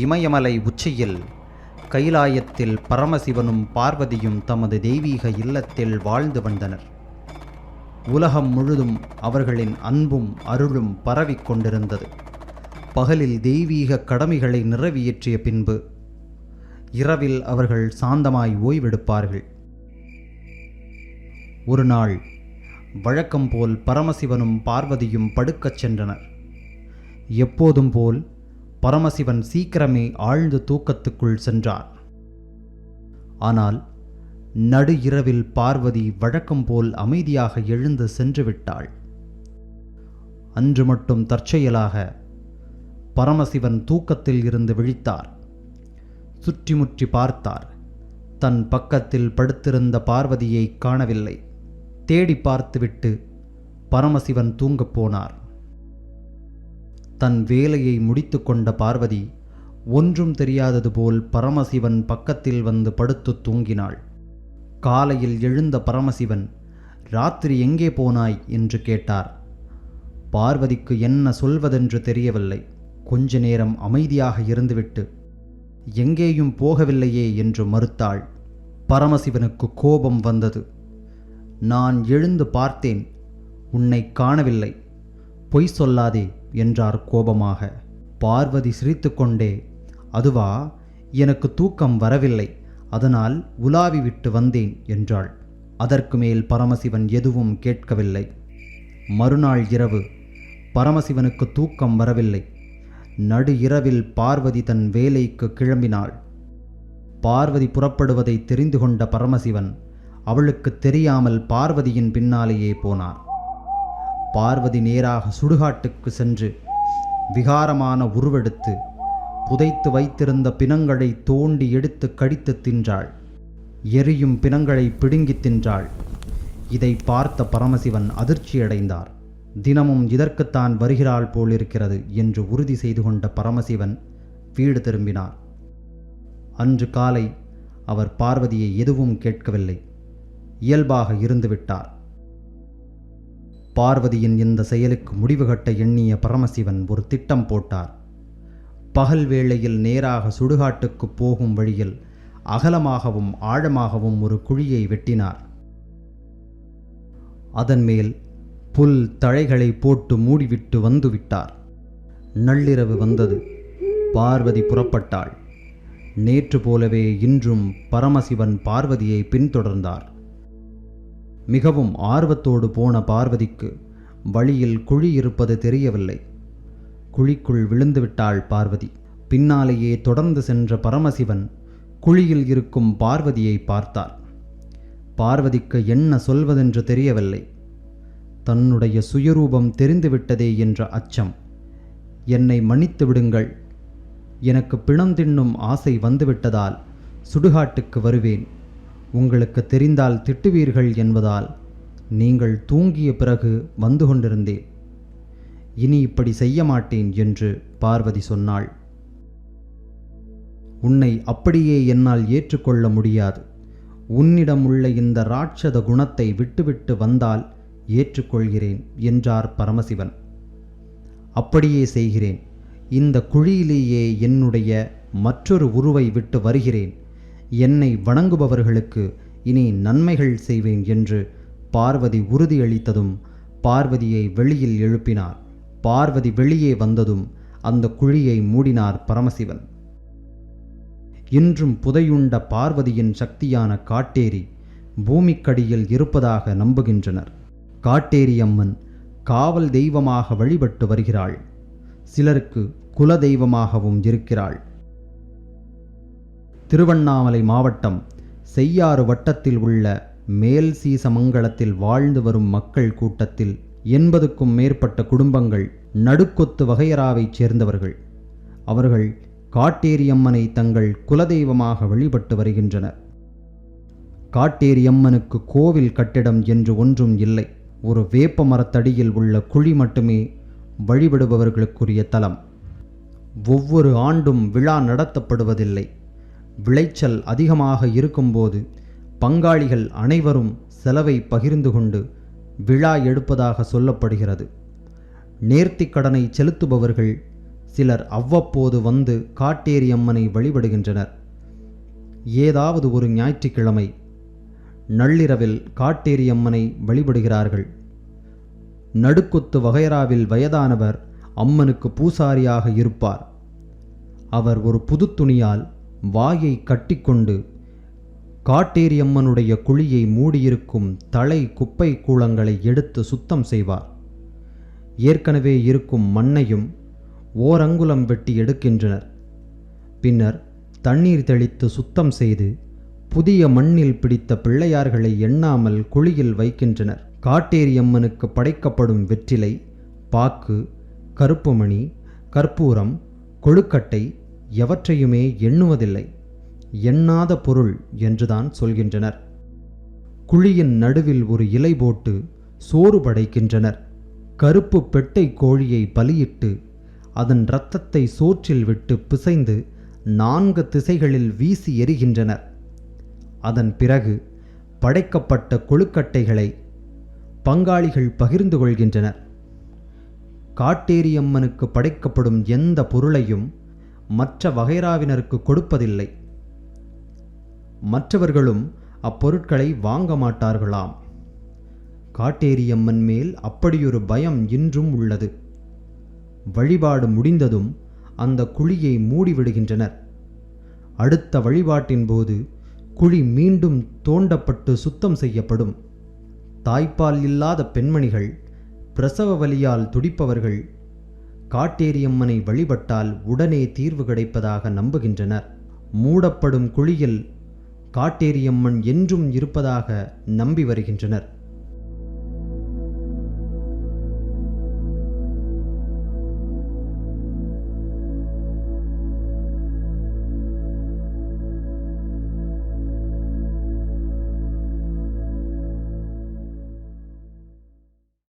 இமயமலை உச்சியில் கைலாயத்தில் பரமசிவனும் பார்வதியும் தமது தெய்வீக இல்லத்தில் வாழ்ந்து வந்தனர். உலகம் முழுதும் அவர்களின் அன்பும் அருளும் பரவிக் கொண்டிருந்தது. பகலில் தெய்வீக கடமைகளை நிறைவேற்றிய பின்பு இரவில் அவர்கள் சாந்தமாய் ஓய்வெடுப்பார்கள். ஒரு நாள் வழக்கம் போல் பரமசிவனும் பார்வதியும் படுக்கச் சென்றனர். எப்போதும் போல் பரமசிவன் சீக்கிரமே ஆழ்ந்த தூக்கத்துக்குள் சென்றார் ஆனால் நடு இரவில் பார்வதி வழக்கம் போல் அமைதியாக எழுந்து சென்று விட்டாள். அன்று மட்டும் தற்செயலாக பரமசிவன் தூக்கத்தில் இருந்து விழித்தார். சுற்றிமுற்றி பார்த்தார். தன் பக்கத்தில் படுத்திருந்த பார்வதியை காணவில்லை. தேடி பார்த்துவிட்டு பரமசிவன் தூங்கப் போனார். தன் வேலையை முடித்து கொண்ட பார்வதி ஒன்றும் தெரியாதது போல் பரமசிவன் பக்கத்தில் வந்து படுத்து தூங்கினாள். காலையில் எழுந்த பரமசிவன் ராத்திரி எங்கே போனாய்? என்று கேட்டார். பார்வதிக்கு என்ன சொல்வதென்று தெரியவில்லை. கொஞ்ச நேரம் அமைதியாக இருந்துவிட்டு எங்கேயும் போகவில்லையே என்று மறுத்தாள். பரமசிவனுக்கு கோபம் வந்தது. நான் எழுந்து பார்த்தேன் உன்னை காணவில்லை. பொய் சொல்லாதே என்றார் கோபமாக. பார்வதி சிரித்துக்கொண்டே அதுவா எனக்கு தூக்கம் வரவில்லை அதனால் உலாவி விட்டு வந்தேன் என்றாள். அதற்கு மேல் பரமசிவன் எதுவும் கேட்கவில்லை. மறுநாள் இரவு பரமசிவனுக்கு தூக்கம் வரவில்லை. நடு இரவில் பார்வதி தன் வேலைக்கு கிளம்பினாள். பார்வதி புறப்படுவதை தெரிந்து கொண்ட பரமசிவன் அவளுக்கு தெரியாமல் பார்வதியின் பின்னாலேயே போனார். பார்வதி நேராக சுடுகாட்டுக்கு சென்று விகாரமான உருவெடுத்து புதைத்து வைத்திருந்த பிணங்களை தோண்டி எடுத்து கடித்து தின்றாள். எரியும் பிணங்களை பிடுங்கித் தின்றாள். இதை பார்த்த பரமசிவன் அதிர்ச்சியடைந்தார். தினமும் இதற்குத்தான் வருகிறாள் போலிருக்கிறது என்று உறுதி செய்து கொண்ட பரமசிவன் வீடு திரும்பினார். அன்று காலை அவர் பார்வதியை எதுவும் கேட்கவில்லை. இயல்பாக இருந்துவிட்டார் பார்வதியின் இந்த செயலுக்கு முடிவு கட்ட எண்ணிய பரமசிவன் ஒரு திட்டம் போட்டார். பகல் வேளையில் நேராக சுடுகாட்டுக்கு போகும் வழியில் அகலமாகவும் ஆழமாகவும் ஒரு குழியை வெட்டினார். அதன் மேல் புல் தழைகளை போட்டு மூடிவிட்டு வந்துவிட்டார் நள்ளிரவு வந்தது. பார்வதி புறப்பட்டாள். நேற்று போலவே இன்றும் பரமசிவன் பார்வதியை பின்தொடர்ந்தார். மிகவும் ஆர்வத்தோடு போன பார்வதிக்கு வழியில் குழி இருப்பது தெரியவில்லை. குழிக்குள் விழுந்துவிட்டாள் பார்வதி. பின்னாலேயே தொடர்ந்து சென்ற பரமசிவன் குழியில் இருக்கும் பார்வதியை பார்த்தார் பார்வதிக்கு என்ன சொல்வதென்று தெரியவில்லை. தன்னுடைய சுயரூபம் தெரிந்துவிட்டதே என்ற அச்சம். என்னை மன்னித்து விடுங்கள். எனக்கு பிணம் தின்னும் ஆசை வந்துவிட்டதால் சுடுகாட்டுக்கு வருவேன். உங்களுக்கு தெரிந்தால் திட்டுவீர்கள் என்பதால் நீங்கள் தூங்கிய பிறகு வந்து கொண்டிருந்தேன். இனி இப்படி செய்ய மாட்டேன் என்று பார்வதி சொன்னாள். உன்னை அப்படியே என்னால் ஏற்றுக்கொள்ள முடியாது. உன்னிடம் உள்ள இந்த ராட்சத குணத்தை விட்டுவிட்டு வந்தால் ஏற்றுக்கொள்கிறேன் என்றார் பரமசிவன். அப்படியே செய்கிறேன். இந்த குழியிலேயே என்னுடைய மற்றொரு உருவை விட்டு வருகிறேன். என்னை வணங்குபவர்களுக்கு இனி நன்மைகள் செய்வேன் என்று பார்வதி உறுதியளித்ததும் பார்வதியை வெளியில் எழுப்பினார். பார்வதி வெளியே வந்ததும் அந்த குழியை மூடினார் பரமசிவன். இன்றும் புதையுண்ட பார்வதியின் சக்தியான காட்டேரி பூமிக்கடியில் இருப்பதாக நம்புகின்றனர். காட்டேரி அம்மன் காவல் தெய்வமாக வழிபட்டு வருகிறாள். சிலருக்கு குல தெய்வமாகவும் இருக்கிறாள். திருவண்ணாமலை மாவட்டம் செய்யாறு வட்டத்தில் உள்ள மேல் சீசமங்கலத்தில் வாழ்ந்து வரும் மக்கள் கூட்டத்தில் எண்பதுக்கும் மேற்பட்ட குடும்பங்கள் நடுக்கொத்து வகையறாவைச் சேர்ந்தவர்கள். அவர்கள் காட்டேரியம்மனை தங்கள் குலதெய்வமாக வழிபட்டு வருகின்றனர். காட்டேரியம்மனுக்கு கோவில் கட்டிடம் என்று ஒன்றும் இல்லை. ஒரு வேப்ப மரத்தடியில் உள்ள குழி மட்டுமே வழிபடுபவர்களுக்குரிய தலம். ஒவ்வொரு ஆண்டும் விழா நடத்தப்படுவதில்லை. விளைச்சல் அதிகமாக இருக்கும்போது பங்காளிகள் அனைவரும் செலவை பகிர்ந்து கொண்டு விழா எடுப்பதாக சொல்லப்படுகிறது. நேர்த்திக் கடனை செலுத்துபவர்கள் சிலர் அவ்வப்போது வந்து காட்டேரியம்மனை வழிபடுகின்றனர். ஏதாவது ஒரு ஞாயிற்றுக்கிழமை நள்ளிரவில் காட்டேரியம்மனை வழிபடுகிறார்கள். நடுக்குத்து வகைராவில் வயதானவர் அம்மனுக்கு பூசாரியாக இருப்பார். அவர் ஒரு புது துணியால் வாயை கட்டிக்கொண்டு காட்டேரியம்மனுடைய குழியை மூடியிருக்கும் தலை குப்பை கூளங்களை எடுத்து சுத்தம் செய்வார். ஏற்கனவே இருக்கும் மண்ணையும் ஓரங்குலம் வெட்டி எடுக்கின்றனர். பின்னர் தண்ணீர் தெளித்து சுத்தம் செய்து புதிய மண்ணில் பிடித்த பிள்ளையார்களை எண்ணாமல் குழியில் வைக்கின்றனர். காட்டேரியம்மனுக்கு படைக்கப்படும் வெற்றிலை பாக்கு கருப்புமணி கற்பூரம் கொழுக்கட்டை எவற்றையுமே எண்ணுவதில்லை. எண்ணாத பொருள் என்றுதான் சொல்கின்றனர். குழியின் நடுவில் ஒரு இலை போட்டு சோறு படைக்கின்றனர். கருப்பு பெட்டை கோழியை பலியிட்டு அதன் இரத்தத்தை சோற்றில் விட்டு பிசைந்து நான்கு திசைகளில் வீசி எறிகின்றனர். அதன் பிறகு படைக்கப்பட்ட கொழுக்கட்டைகளை பங்காளிகள் பகிர்ந்து கொள்கின்றனர். காட்டேரியம்மனுக்கு படைக்கப்படும் எந்த பொருளையும் மற்ற வகைராவினருக்கு கொடுப்பதில்லை. மற்றவர்களும் அப்பொருட்களை வாங்க மாட்டார்களாம். காட்டேரியம்மன் மேல் அப்படியொரு பயம் இன்றும் உள்ளது. வழிபாடு முடிந்ததும் அந்த குழியை மூடிவிடுகின்றனர். அடுத்த வழிபாட்டின் போது குழி மீண்டும் தோண்டப்பட்டு சுத்தம் செய்யப்படும். தாய்ப்பால் இல்லாத பெண்மணிகள் பிரசவ வலியால் துடிப்பவர்கள் காட்டேரியம்மனை வழிபட்டால் உடனே தீர்வு கிடைப்பதாக நம்புகின்றனர். மூடப்படும் குழியில் காட்டேரியம்மன் என்றும் இருப்பதாக நம்பி வருகின்றனர்.